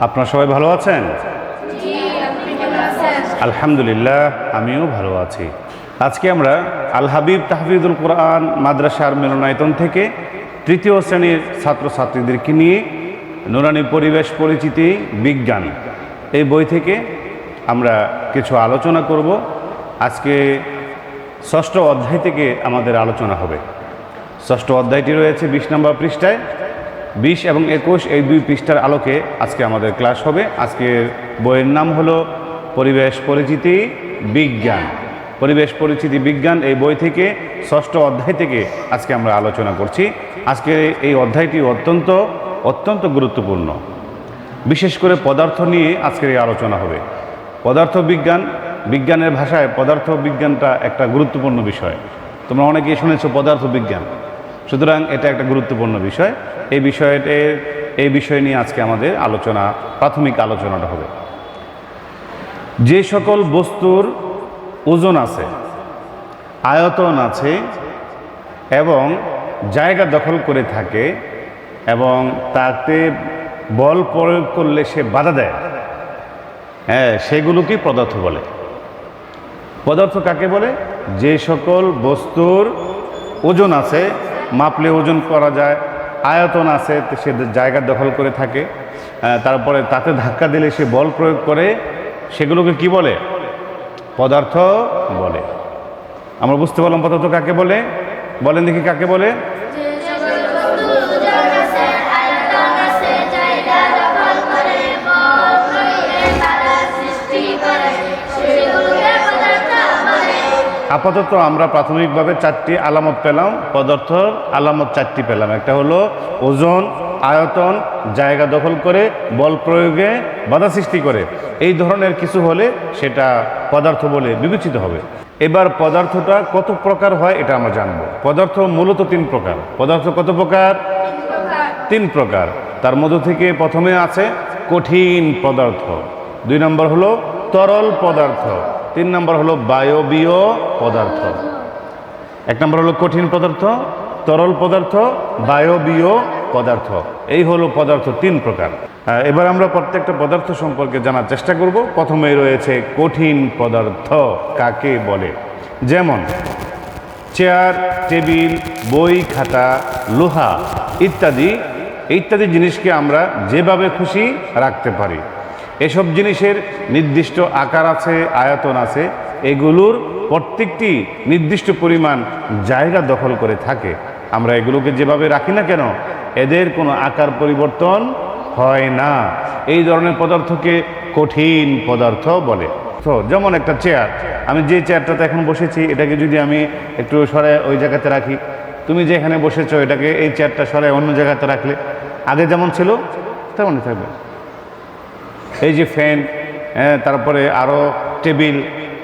আপনারা সবাই ভালো আছেন? আলহামদুলিল্লাহ, আমিও ভালো আছি। আজকে আমরা আল হাবিব তাহফিদুল কোরআন মাদ্রাসার মিলনায়তন থেকে তৃতীয় শ্রেণির ছাত্রছাত্রীদেরকে নিয়ে নুরানি পরিবেশ পরিচিতি বিজ্ঞান এই বই থেকে আমরা কিছু আলোচনা করব। আজকে ষষ্ঠ অধ্যায় থেকে আমাদের আলোচনা হবে। ষষ্ঠ অধ্যায়টি রয়েছে বিশ নম্বর পৃষ্ঠায়। বিশ এবং একুশ এই দুই পৃষ্ঠার আলোকে আজকে আমাদের ক্লাস হবে। আজকের বইয়ের নাম হলো পরিবেশ পরিচিতি, বিজ্ঞান। পরিবেশ পরিচিতি, বিজ্ঞান এই বই থেকে, ষষ্ঠ অধ্যায় থেকে আজকে আমরা আলোচনা করছি। আজকে এই অধ্যায়টি অত্যন্ত অত্যন্ত গুরুত্বপূর্ণ। বিশেষ করে পদার্থ নিয়ে আজকের এই আলোচনা হবে। পদার্থ বিজ্ঞান, বিজ্ঞানের ভাষায় পদার্থ বিজ্ঞানটা একটা গুরুত্বপূর্ণ বিষয়। তোমরা অনেকেই শুনেছো পদার্থ বিজ্ঞান। সুতরাং এটা একটা গুরুত্বপূর্ণ বিষয়। এই বিষয়তে এই বিষয় নিয়ে আজকে আমাদের আলোচনা, প্রাথমিক আলোচনাটা হবে। যে সকল বস্তুর ওজন আছে, আয়তন আছে এবং জায়গা দখল করে থাকে এবং তাতে বল প্রয়োগ করলে সে বাধা দেয় হ্যাঁ সেগুলোকেই পদার্থ বলে। পদার্থ কাকে বলে? যে সকল বস্তুর ওজন আছে মাপলে ওজন করা যায়, আয়তন আছে, সে জায়গা দখল করে থাকে তারপরে তাতে ধাক্কা দিলে সে বল প্রয়োগ করে, সেগুলোকে কি বলে? পদার্থ বলে। আমরা বুঝতে পারলাম পদার্থ কাকে বলে? বলেন দেখি কাকে বলে? আপাতত আমরা প্রাথমিকভাবে চারটি আলামত পেলাম পদার্থর আলামত চারটি পেলাম। একটা হলো ওজন, আয়তন, জায়গা দখল করে, বল প্রয়োগে বাধা সৃষ্টি করে। এই ধরনের কিছু হলে সেটা পদার্থ বলে বিবেচিত হবে। এবার পদার্থটা কত প্রকার হয় এটা আমরা জানব। পদার্থ মূলত তিন প্রকার। পদার্থ কত প্রকার? তিন প্রকার। তার মধ্য থেকে প্রথমে আছে কঠিন পদার্থ। দুই নম্বর হলো তরল পদার্থ। তিন নম্বর হলো বায়বীয় পদার্থ। এক নম্বর হলো কঠিন পদার্থ তরল পদার্থ বায়বীয় পদার্থ। এই হলো পদার্থ তিন প্রকার। আহ, এবার আমরা প্রত্যেকটা পদার্থ সম্পর্কে জানার চেষ্টা করব। প্রথমেই রয়েছে কঠিন পদার্থ কাকে বলে? যেমন চেয়ার টেবিল বই খাতা লোহা ইত্যাদি। ইত্যাদি জিনিসকে আমরা যেভাবে খুশি রাখতে পারি। এসব জিনিসের নির্দিষ্ট আকার আছে, আয়তন আছে, এগুলোর প্রত্যেকটি নির্দিষ্ট পরিমাণ জায়গা দখল করে থাকে। আমরা এগুলোকে যেভাবে রাখি না কেন, এদের কোনো আকার পরিবর্তন হয় না। এই ধরনের পদার্থকে কঠিন পদার্থ বলে। তো যেমন একটা চেয়ার আমি যে চেয়ারটাতে এখন বসেছি, এটাকে যদি আমি একটু সরে ওই জায়গাতে রাখি। তুমি যেখানে বসেছো, এটাকে এই চেয়ারটা সরে অন্য জায়গাতে রাখলে। আগে যেমন ছিল, তেমনই থাকবে। এই যে ফ্যান হ্যাঁ তারপরে আরও টেবিল,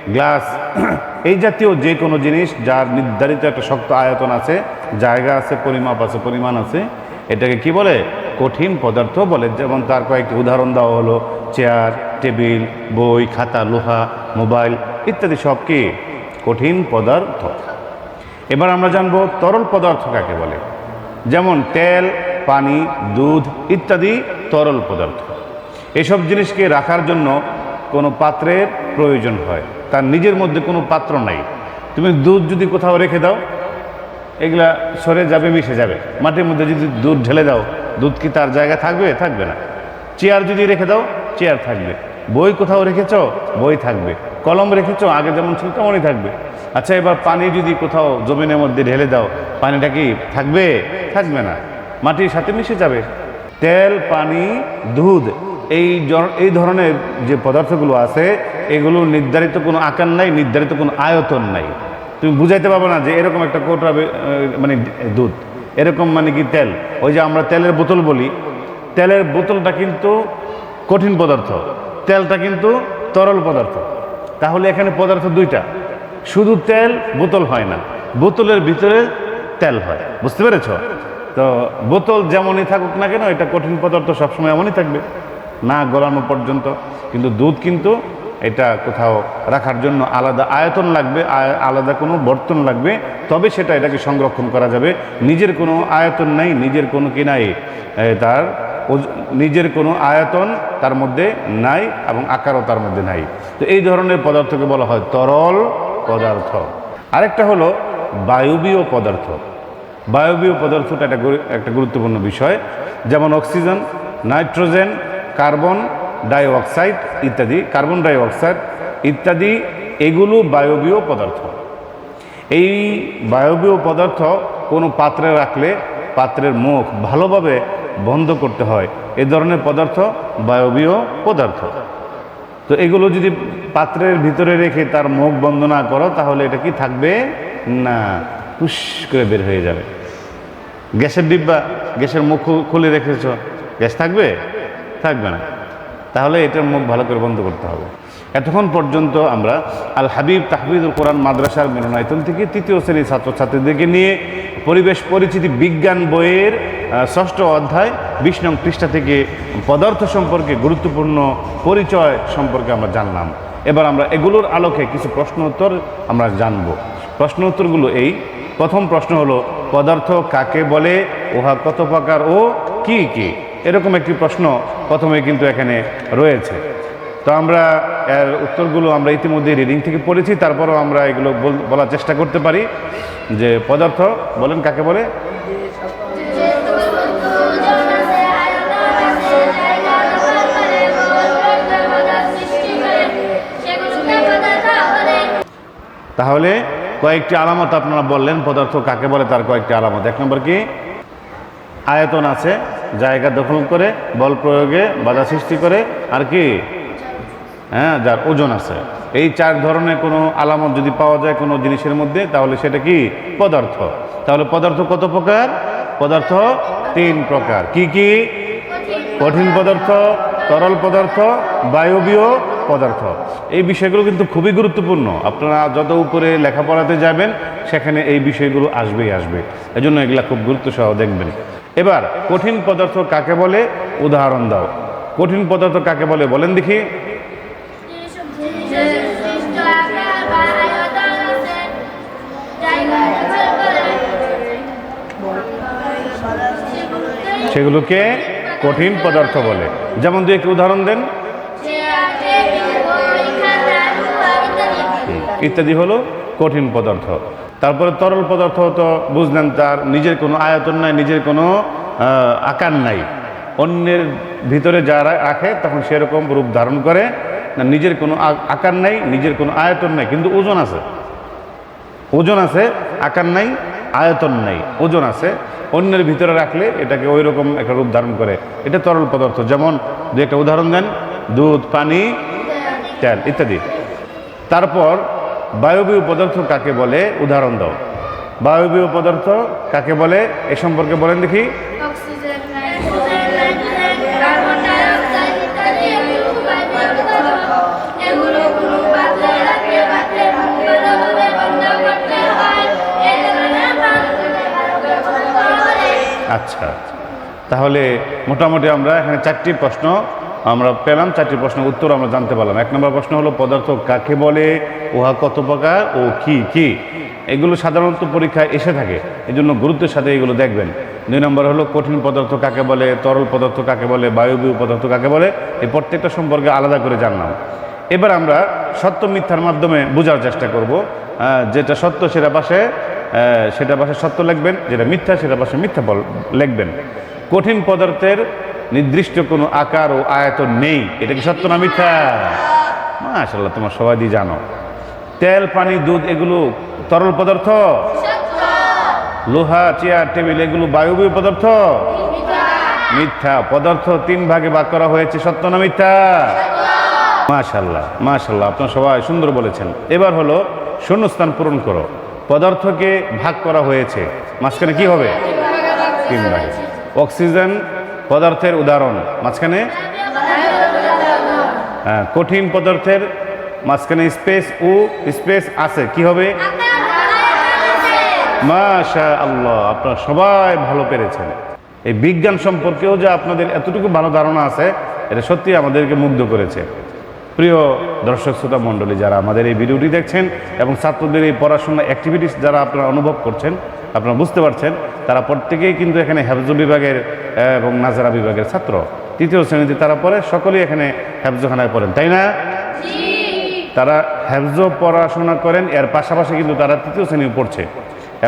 গ্লাস, এই জাতীয় যে কোনো জিনিস যার নির্ধারিত একটা শক্ত আয়তন আছে, জায়গা আছে, পরিমাপ আছে, পরিমাণ আছে, এটাকে কি বলে? কঠিন পদার্থ বলে। যেমন তার কয়েকটি উদাহরণ দেওয়া হলো, চেয়ার, টেবিল, বই, খাতা, লোহা, মোবাইল ইত্যাদি সব কি? কঠিন পদার্থ। এবার আমরা জানব তরল পদার্থ কাকে বলে। যেমন তেল, পানি, দুধ ইত্যাদি তরল পদার্থ। এসব জিনিসকে রাখার জন্য কোনো পাত্রের প্রয়োজন হয়। তার নিজের মধ্যে কোনো পাত্র নাই। তুমি দুধ যদি কোথাও রেখে দাও, এগুলা সরে যাবে, মিশে যাবে। মাটির মধ্যে যদি দুধ ঢেলে দাও, দুধ কি তার জায়গায় থাকবে? থাকবে না। চেয়ার যদি রেখে দাও, চেয়ার থাকবে। বই কোথাও রেখেছ? বই থাকবে। কলম রেখেছ? আগে যেমন ছিল তেমনই থাকবে। আচ্ছা এবার পানি যদি কোথাও জমিনের মধ্যে ঢেলে দাও, পানিটা কি থাকবে? থাকবে না। মাটির সাথে মিশে যাবে। তেল, পানি, দুধ এই এই ধরনের যে পদার্থগুলো আছে, এগুলো নির্ধারিত কোনো আকার নাই, নির্ধারিত কোনো আয়তন নাই। তুমি বুঝাইতে পারবে না যে এরকম একটা কোটা মানে দুধ, এরকম মানে কি তেল? ওই যে আমরা তেলের বোতল বলি, তেলের বোতলটা কিন্তু কঠিন পদার্থ, তেলটা কিন্তু তরল পদার্থ। তাহলে এখানে পদার্থ দুইটা, শুধু তেল, বোতল হয় না, বোতলের ভিতরে তেল হয়, বুঝতে পেরেছ? তো বোতল যেমনই থাকুক না কেন, এটা কঠিন পদার্থ সবসময় এমনই থাকবে। না গলানো পর্যন্ত, কিন্তু দুধ কিন্তু এটা কোথাও রাখার জন্য আলাদা আয়তন লাগবে আলাদা কোনো বর্তন লাগবে, তবে সেটা এটাকে সংরক্ষণ করা যাবে। নিজের কোনো আয়তন নাই, নিজের কোনো কি নাই তার নিজের কোনো আয়তন তার মধ্যে নাই এবং আকারও তার মধ্যে নাই। তো এই ধরনের পদার্থকে বলা হয় তরল পদার্থ। আরেকটা হলো বায়বীয় পদার্থ। বায়বীয় পদার্থটা একটা একটা গুরুত্বপূর্ণ বিষয়, যেমন অক্সিজেন, নাইট্রোজেন কার্বন ডাইঅক্সাইড ইত্যাদি, কার্বন ডাইঅক্সাইড ইত্যাদি, এগুলো বায়বীয় পদার্থ। এই বায়বীয় পদার্থ কোনো পাত্রে রাখলে পাত্রের মুখ ভালোভাবে বন্ধ করতে হয়। এ ধরনের পদার্থ বায়বীয় পদার্থ। তো এগুলো যদি পাত্রের ভিতরে রেখে তার মুখ বন্ধ না করো, তাহলে এটা কি থাকবে? না হুস করে বের হয়ে যাবে। গ্যাসের ডিব্বা, গ্যাসের মুখ খুলে রেখেছ, গ্যাস থাকবে? থাকবে না। তাহলে এটার মুখ ভালো করে বন্ধ করতে হবে। এতক্ষণ পর্যন্ত আমরা আল হাবিব তাহবিদুল কোরআন মাদ্রাসার মিলনায়তন থেকে তৃতীয় শ্রেণির ছাত্রছাত্রীদেরকে নিয়ে পরিবেশ, পরিচিতি, বিজ্ঞান বইয়ের ষষ্ঠ অধ্যায় নং পৃষ্ঠা থেকে পদার্থ সম্পর্কে গুরুত্বপূর্ণ পরিচয় সম্পর্কে আমরা জানলাম। এবার আমরা এগুলোর আলোকে কিছু প্রশ্ন উত্তর আমরা জানব। প্রশ্ন উত্তরগুলো এই, প্রথম প্রশ্ন হলো, পদার্থ কাকে বলে, উহা কত প্রকার ও কি কি? এরকম একটি প্রশ্ন প্রথমে কিন্তু এখানে রয়েছে। তো আমরা এর উত্তরগুলো আমরা ইতিমধ্যে রিডিং থেকে পড়েছি, তারপরও আমরা এগুলো বল- বলার চেষ্টা করতে পারি। যে পদার্থ, বলেন কাকে বলে? তাহলে কয়েকটি আলামত আপনারা বললেন, পদার্থ কাকে বলে, তার কয়েকটি আলামত। এক নম্বর কি? আয়তন আছে। জায়গা দখল করে, বল প্রয়োগে বাধা সৃষ্টি করে, আর কি? হ্যাঁ যার ওজন আছে। এই চার ধরনের কোনো আলামত যদি পাওয়া যায় কোনো জিনিসের মধ্যে, তাহলে সেটা কি? পদার্থ। তাহলে পদার্থ কত প্রকার? পদার্থ তিন প্রকার। কি কি? কঠিন পদার্থ, তরল পদার্থ, বায়বীয় পদার্থ। এই বিষয়গুলো কিন্তু খুবই গুরুত্বপূর্ণ। আপনারা যত উপরে লেখাপড়াতে যাবেন, সেখানে এই বিষয়গুলো আসবেই আসবে। এজন্য এগুলা খুব গুরুত্ব সহ দেখবেন। এবার কঠিন পদার্থ কাকে বলে? উদাহরণ দাও। কঠিন পদার্থ কাকে বলে? বলেন দেখি। সেগুলোকে কঠিন পদার্থ বলে। যেমন দুই একটি উদাহরণ দেন। ইত্যাদি হলো কঠিন পদার্থ। তারপরে তরল পদার্থ তো বুঝলেন তার নিজের কোনো আয়তন নাই, নিজের কোনো আকার নাই। অন্যের ভিতরে যারা রাখে তখন সেরকম রূপ ধারণ করে। না, নিজের কোনো আকার নাই, নিজের কোনো আয়তন নাই, কিন্তু ওজন আছে। ওজন আছে, আকার নাই, আয়তন নাই, ওজন আছে। অন্যের ভিতরে রাখলে এটাকে ওই রকম একটা রূপ ধারণ করে। এটা তরল পদার্থ। যেমন দু একটা উদাহরণ দেন, দুধ, পানি, তেল, ইত্যাদি। তারপর বায়বীয় পদার্থ কাকে বলে? উদাহরণ দাও। বায়বীয় পদার্থ কাকে বলে? এ সম্পর্কে বলেন দেখি। আচ্ছা তাহলে মোটামুটি আমরা এখানে চারটি প্রশ্ন আমরা পেলাম চারটি প্রশ্নের উত্তর আমরা জানতে পারলাম। এক নম্বর প্রশ্ন হলো, পদার্থ কাকে বলে? উহা কত প্রকার ও কি কি? এগুলো সাধারণত পরীক্ষায় এসে থাকে এই জন্য গুরুত্বের সাথে এগুলো দেখবেন। দুই নম্বর হলো, কঠিন পদার্থ কাকে বলে? তরল পদার্থ কাকে বলে? বায়বীয় পদার্থ কাকে বলে? এই প্রত্যেকটা সম্পর্কে আলাদা করে জানলাম। এবার আমরা সত্য মিথ্যার মাধ্যমে বোঝার চেষ্টা করব। যেটা সত্য সেটা পাশে সেটা পাশে সত্য লিখবেন, যেটা মিথ্যা সেটা পাশে মিথ্যা লিখবেন। কঠিন পদার্থের নির্দিষ্ট কোনো আকার ও আয়তন নেই। এটা কি সত্য না মিথ্যা? মাশাল্লাহ তোমার সবাই দিয়ে জানো। তেল পানি দুধ এগুলো তরল পদার্থ? লোহা চেয়ার টেবিল এগুলো বায়বীয় পদার্থ? মিথ্যা। পদার্থ তিন ভাগে ভাগ করা হয়েছে সত্য না মিথ্যা? মাশাল্লাহ মাশাল্লাহ আপনার সবাই সুন্দর বলেছেন। এবার হলো শূন্যস্থান পূরণ করো। পদার্থকে ভাগ করা হয়েছে। মাঝখানে কি হবে? তিন ভাগে। অক্সিজেন পদার্থের উদাহরণ মাঝখানে? হ্যাঁ, কঠিন পদার্থের মাঝখানে স্পেস ও স্পেস আছে কি হবে? মাশা আল্লাহ আপনারা সবাই ভালো পেরেছেন। এই বিজ্ঞান সম্পর্কেও যে আপনাদের এতটুকু ভালো ধারণা আছে এটা সত্যি আমাদেরকে মুগ্ধ করেছে। প্রিয় দর্শক শ্রোতা মণ্ডলী যারা আমাদের এই ভিডিওটি দেখছেন এবং ছাত্রদের এই পড়াশোনা অ্যাক্টিভিটিস যারা আপনারা অনুভব করছেন আপনারা বুঝতে পারছেন তারা প্রত্যেকেই কিন্তু এখানে হেফজুল বিভাগের এবং নাজারা বিভাগের ছাত্র। তৃতীয় শ্রেণীতে তারা পড়ে, সকলেই এখানে হেফজখানায় পড়েন, তাই না? তারা হেফজ পড়াশোনা করেন, এর পাশাপাশি কিন্তু তারা তৃতীয় শ্রেণি পড়ছে।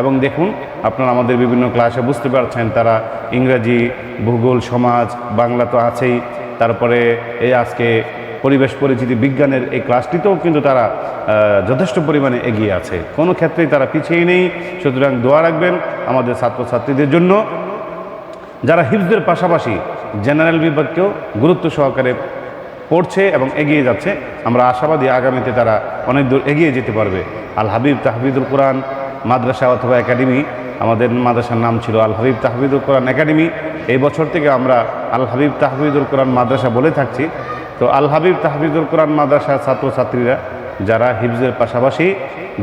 এবং দেখুন, আপনারা আমাদের বিভিন্ন ক্লাসে বুঝতে পারছেন, তারা ইংরাজি, ভূগোল, সমাজ, বাংলা তো আছেই। তারপরে এই আজকে পরিবেশ পরিচিতি বিজ্ঞানের এই ক্লাসটিতেও কিন্তু তারা যথেষ্ট পরিমাণে এগিয়ে আছে। কোনো ক্ষেত্রেই তারা পিছিয়ে নেই। সুতরাং দোয়া রাখবেন আমাদের ছাত্রছাত্রীদের জন্য। যারা হিফজের পাশাপাশি জেনারেল বিভাগকেও গুরুত্ব সহকারে পড়ছে এবং এগিয়ে যাচ্ছে, আমরা আশাবাদী আগামীতে তারা অনেক দূর এগিয়ে যেতে পারবে। আল হাবিব তাহবিদুল কোরআন, মাদ্রাসা অথবা একাডেমি। আমাদের মাদ্রাসার নাম ছিল আল হাবিব তাহবিদুল কোরআন একাডেমি। এই বছর থেকে আমরা আল হাবিব তাহবিদুল কোরআন মাদ্রাসা বলে থাকছি। তো আল হাবিব তাহবিদুল কোরআন মাদ্রাসার ছাত্রছাত্রীরা, যারা হিফজের পাশাপাশি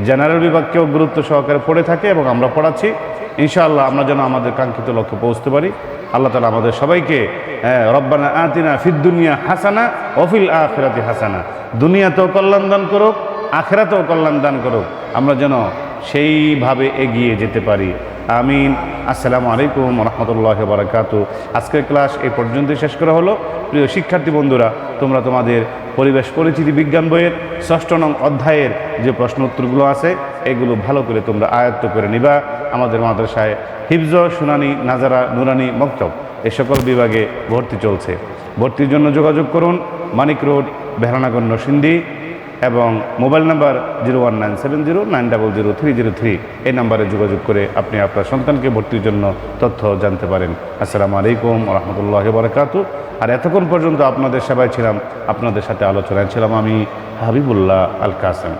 জেনারেল বিভাগকেও গুরুত্ব সহকারে পড়ে থাকে এবং আমরা পড়াচ্ছি, ইনশাআল্লাহ আমরা যেন আমাদের কাঙ্ক্ষিত লক্ষ্যে পৌঁছতে পারি। আল্লাহ তালা আমাদের সবাইকে রব্বানা আতিনা ফিদ দুনিয়া হাসানা অফিল আখেরাতি হাসানা। দুনিয়াতেও কল্যাণ দান করুক, আখেরাতেও কল্যাণ দান করুক। আমরা যেন সেইভাবে এগিয়ে যেতে পারি। আমিন। আসসালামু আলাইকুম রহমতুল্লাহ বারাকাতু আজকের ক্লাস এই পর্যন্তই শেষ করা হলো। প্রিয় শিক্ষার্থী বন্ধুরা, তোমরা তোমাদের পরিবেশ পরিচিতি বিজ্ঞান বইয়ের ষষ্ঠ নং অধ্যায়ের যে প্রশ্ন উত্তরগুলো আছে, এগুলো ভালো করে তোমরা আয়ত্ত করে নিবা আমাদের মাদ্রাসায়। হিফজ, সুনানি, নাজারা, নুরানি, মক্তব এই সকল বিভাগে ভর্তি চলছে। ভর্তির জন্য যোগাযোগ করুন মানিক রোড বেহারানাগর নরসিংদী। এবং mobile number zero one nine seven zero nine double zero three zero three এই নাম্বারে যোগাযোগ করে আপনি আপনার সন্তানকে ভর্তির জন্য তথ্য জানতে পারেন। আসসালামু আলাইকুম রহমতুল্লাহ বরকাত আর এতক্ষণ পর্যন্ত আপনাদের সেবায় ছিলাম, আপনাদের সাথে আলোচনায় ছিলাম আমি হাবিবুল্লাহ আল কাসেম